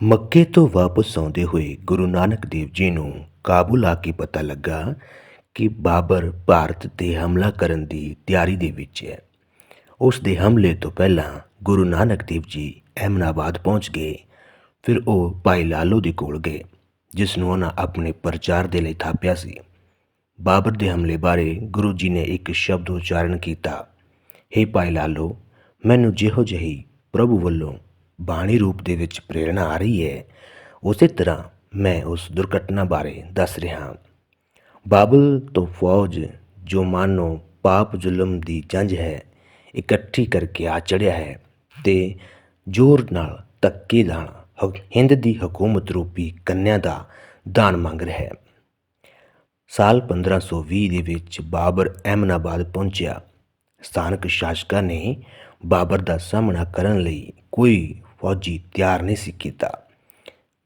ਮੱਕੇ ਤੋਂ ਵਾਪਸ ਆਉਂਦੇ ਹੋਏ ਗੁਰੂ ਨਾਨਕ ਦੇਵ ਜੀ ਨੂੰ ਕਾਬੁਲ ਆ ਕੇ ਪਤਾ ਲੱਗਾ ਕਿ ਬਾਬਰ ਭਾਰਤ ਤੇ ਹਮਲਾ ਕਰਨ ਦੀ ਤਿਆਰੀ ਦੇ ਵਿੱਚ ਹੈ। ਉਸ ਦੇ ਹਮਲੇ ਤੋਂ ਪਹਿਲਾਂ ਗੁਰੂ ਨਾਨਕ ਦੇਵ ਜੀ ਅਹਿਮਨਾਬਾਦ ਪਹੁੰਚ ਗਏ, ਫਿਰ ਉਹ ਭਾਈ ਲਾਲੋ ਦੇ ਕੋਲ ਗਏ, ਜਿਸ ਨੂੰ ਉਹਨਾਂ ਆਪਣੇ ਪ੍ਰਚਾਰ ਦੇ ਲਈ ਥਾਪਿਆ ਸੀ। ਬਾਬਰ ਦੇ ਹਮਲੇ ਬਾਰੇ ਗੁਰੂ ਜੀ ਨੇ ਇੱਕ ਸ਼ਬਦ ਉਚਾਰਨ ਕੀਤਾ, ਹੇ ਭਾਈ ਲਾਲੋ, ਮੈਨੂੰ ਜਿਹੋ ਜਿਹੀ ਪ੍ਰਭੂ ਵੱਲੋਂ ਬਾਣੀ ਰੂਪ ਦੇ ਵਿੱਚ ਪ੍ਰੇਰਣਾ ਆ ਰਹੀ ਹੈ। ਉਸੇ ਤਰ੍ਹਾਂ ਮੈਂ ਉਸ ਦੁਰਘਟਨਾ ਬਾਰੇ ਦੱਸ ਰਿਹਾ ਹਾਂ। ਬਾਬਲ ਤੋਂ ਫੌਜ ਜੋ ਮਾਨੋ ਪਾਪ ਜ਼ੁਲਮ ਦੀ ਜੰਜ ਹੈ, ਇਕੱਠੀ ਕਰਕੇ ਆ ਚੜਿਆ ਹੈ ਤੇ ਜ਼ੋਰ ਨਾਲ ਧੱਕੇ ਨਾਲ ਹਿੰਦ ਦੀ ਹਕੂਮਤ ਰੂਪੀ ਕੰਨਿਆ ਦਾ ਦਾਨ ਮੰਗ ਰਿਹਾ ਹੈ। ਸਾਲ 1520 ਦੇ ਵਿੱਚ ਬਾਬਰ ਅਹਿਮਨਾਬਾਦ ਪਹੁੰਚਿਆ। ਸਥਾਨਕ ਸ਼ਾਸਕਾਂ ਨੇ ਬਾਬਰ ਦਾ ਸਾਹਮਣਾ ਕਰਨ ਲਈ ਕੋਈ ਫੌਜੀ ਤਿਆਰ ਨਹੀਂ ਸੀ ਕੀਤਾ।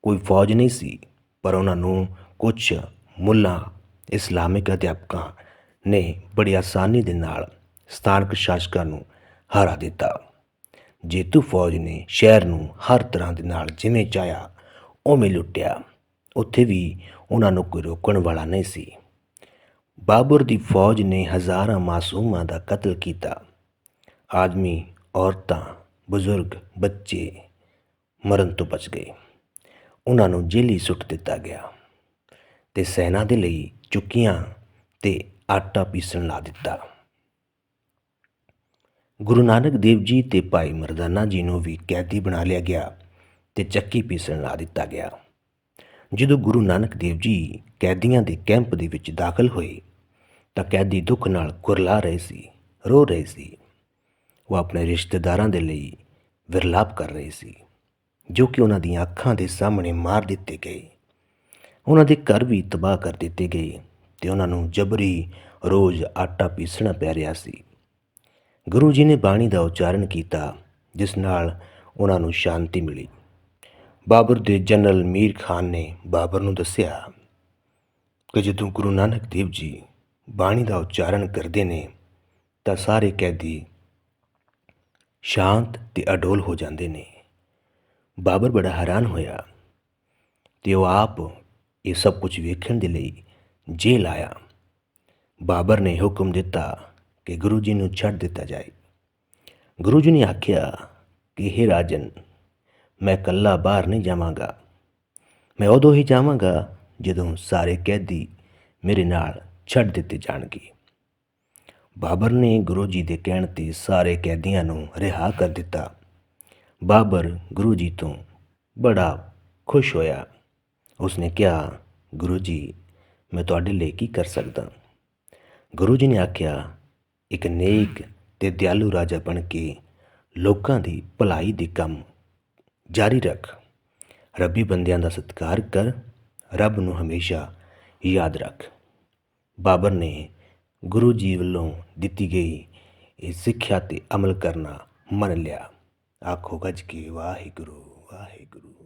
ਕੋਈ ਫੌਜ ਨਹੀਂ ਸੀ, ਪਰ ਉਹਨਾਂ ਨੂੰ ਕੁਝ ਮੁੱਲਾ, ਇਸਲਾਮਿਕ ਅਧਿਆਪਕਾਂ ਨੇ ਬੜੀ ਆਸਾਨੀ ਦੇ ਨਾਲ ਸਥਾਨਕ ਸ਼ਾਸਕਾਂ ਨੂੰ ਹਰਾ ਦਿੱਤਾ। ਜੇਤੂ ਫੌਜ ਨੇ ਸ਼ਹਿਰ ਨੂੰ ਹਰ ਤਰ੍ਹਾਂ ਦੇ ਨਾਲ ਜਿਵੇਂ ਚਾਹਿਆ, ਉਵੇਂ ਲੁੱਟਿਆ। ਉੱਥੇ ਵੀ ਉਹਨਾਂ ਨੂੰ ਕੋਈ ਰੋਕਣ ਵਾਲਾ ਨਹੀਂ ਸੀ। ਬਾਬਰ ਦੀ ਫੌਜ ਨੇ ਹਜ਼ਾਰਾਂ ਮਾਸੂਮਾਂ ਦਾ ਕਤਲ ਕੀਤਾ। ਆਦਮੀ, ਔਰਤਾਂ, ਬਜ਼ੁਰਗ, ਬੱਚੇ ਮਰਨ ਤੋਂ ਬਚ ਗਏ। ਉਹਨਾਂ ਨੂੰ ਜੇਲੀ ਸੁੱਟ ਦਿੱਤਾ ਗਿਆ ਤੇ ਸੈਨਾ ਦੇ ਲਈ ਚੁੱਕੀਆਂ ਤੇ ਆਟਾ ਪੀਸਣ ਲਾ ਦਿੱਤਾ। ਗੁਰੂ ਨਾਨਕ ਦੇਵ ਜੀ ਤੇ ਭਾਈ ਮਰਦਾਨਾ ਜੀ ਨੂੰ ਵੀ ਕੈਦੀ ਬਣਾ ਲਿਆ ਗਿਆ ਤੇ ਚੱਕੀ ਪੀਸਣ ਲਾ ਦਿੱਤਾ ਗਿਆ। ਜਦੋਂ ਗੁਰੂ ਨਾਨਕ ਦੇਵ ਜੀ ਕੈਦੀਆਂ ਦੇ ਕੈਂਪ ਦੇ ਵਿੱਚ ਦਾਖਲ ਹੋਏ ਤਾਂ ਕੈਦੀ ਦੁੱਖ ਨਾਲ ਕੁਰਲਾ ਰਹੇ ਸੀ, ਰੋ ਰਹੇ ਸੀ। ਉਹ ਆਪਣੇ ਰਿਸ਼ਤੇਦਾਰਾਂ ਦੇ ਲਈ ਵਿਰਲਾਪ ਕਰ ਰਹੇ ਸੀ। ਜੋ ਕਿ ਉਹਨਾਂ ਦੀਆਂ ਅੱਖਾਂ ਦੇ ਸਾਹਮਣੇ ਮਾਰ ਦਿੱਤੇ ਗਏ। ਉਹਨਾਂ ਦੇ ਘਰ ਵੀ ਤਬਾਹ ਕਰ ਦਿੱਤੇ ਗਏ ਤੇ ਉਹਨਾਂ ਨੂੰ ਜਬਰੀ ਰੋਜ਼ ਆਟਾ ਪੀਸਣਾ ਪੈ ਰਿਹਾ ਸੀ। ਗੁਰੂ ਜੀ ਨੇ ਬਾਣੀ ਦਾ ਉਚਾਰਨ ਕੀਤਾ, ਜਿਸ ਨਾਲ ਉਹਨਾਂ ਨੂੰ ਸ਼ਾਂਤੀ ਮਿਲੀ। ਬਾਬਰ ਦੇ ਜਨਰਲ ਮੀਰ ਖਾਨ ਨੇ ਬਾਬਰ ਨੂੰ ਦੱਸਿਆ, ਕਿ ਜਦੋਂ ਗੁਰੂ ਨਾਨਕ ਦੇਵ ਜੀ ਬਾਣੀ ਦਾ ਉਚਾਰਨ ਕਰਦੇ ਨੇ, ਤਾਂ ਸਾਰੇ ਕੈਦੀ ਸ਼ਾਂਤ ਤੇ ਅਡੋਲ ਹੋ ਜਾਂਦੇ ਨੇ। ਬਾਬਰ ਬੜਾ ਹੈਰਾਨ ਹੋਇਆ ਤੇ ਉਹ ਆਪ ਇਹ ਸਭ ਕੁਝ ਵੇਖਣ ਦੇ ਲਈ ਜੇਲ੍ਹ ਆਇਆ। ਬਾਬਰ ਨੇ ਹੁਕਮ ਦਿੱਤਾ ਕਿ ਗੁਰੂ ਜੀ ਨੂੰ ਛੱਡ ਦਿੱਤਾ ਜਾਏ। ਗੁਰੂ ਜੀ ਨੇ ਆਖਿਆ ਕਿ हे ਰਾਜਨ, ਮੈਂ ਇਕੱਲਾ ਬਾਹਰ ਨਹੀਂ ਜਾਵਾਂਗਾ। ਮੈਂ ਉਦੋਂ ਹੀ ਜਾਵਾਂਗਾ ਜਦੋਂ ਸਾਰੇ ਕੈਦੀ ਮੇਰੇ ਨਾਲ ਛੱਡ ਦਿੱਤੇ ਜਾਣਗੇ। ਬਾਬਰ ਨੇ ਗੁਰੂ ਜੀ ਦੇ ਕਹਿਣ ਤੇ ਸਾਰੇ ਕੈਦੀਆਂ ਨੂੰ ਰਿਹਾ ਕਰ ਦਿੱਤਾ। ਬਾਬਰ ਗੁਰੂ ਜੀ ਤੋਂ ਬੜਾ ਖੁਸ਼ ਹੋਇਆ। ਉਸਨੇ ਕਿਹਾ ਗੁਰੂ ਜੀ ਮੈਂ ਤੁਹਾਡੇ ਲਈ ਕੀ ਕਰ ਸਕਦਾ? ਗੁਰੂ ਜੀ ਨੇ ਆਖਿਆ, ਇੱਕ ਨੇਕ ਤੇ ਦਿਆਲੂ ਰਾਜਾ ਬਣ ਕੇ ਲੋਕਾਂ ਦੀ ਭਲਾਈ ਦੇ ਕੰਮ ਜਾਰੀ ਰੱਖ। ਰੱਬੀ ਬੰਦਿਆਂ ਦਾ ਸਤਿਕਾਰ ਕਰ, ਰੱਬ ਨੂੰ ਹਮੇਸ਼ਾ ਯਾਦ ਰੱਖ। ਬਾਬਰ ਨੇ ਗੁਰੂ ਜੀ ਵੱਲੋਂ ਦਿੱਤੀ ਗਈ ਇਹ ਸਿੱਖਿਆ ਤੇ ਅਮਲ ਕਰਨਾ ਮੰਨ ਲਿਆ। ਆਖੋ ਗੱਜ ਕੇ ਵਾਹਿਗੁਰੂ ਵਾਹਿਗੁਰੂ।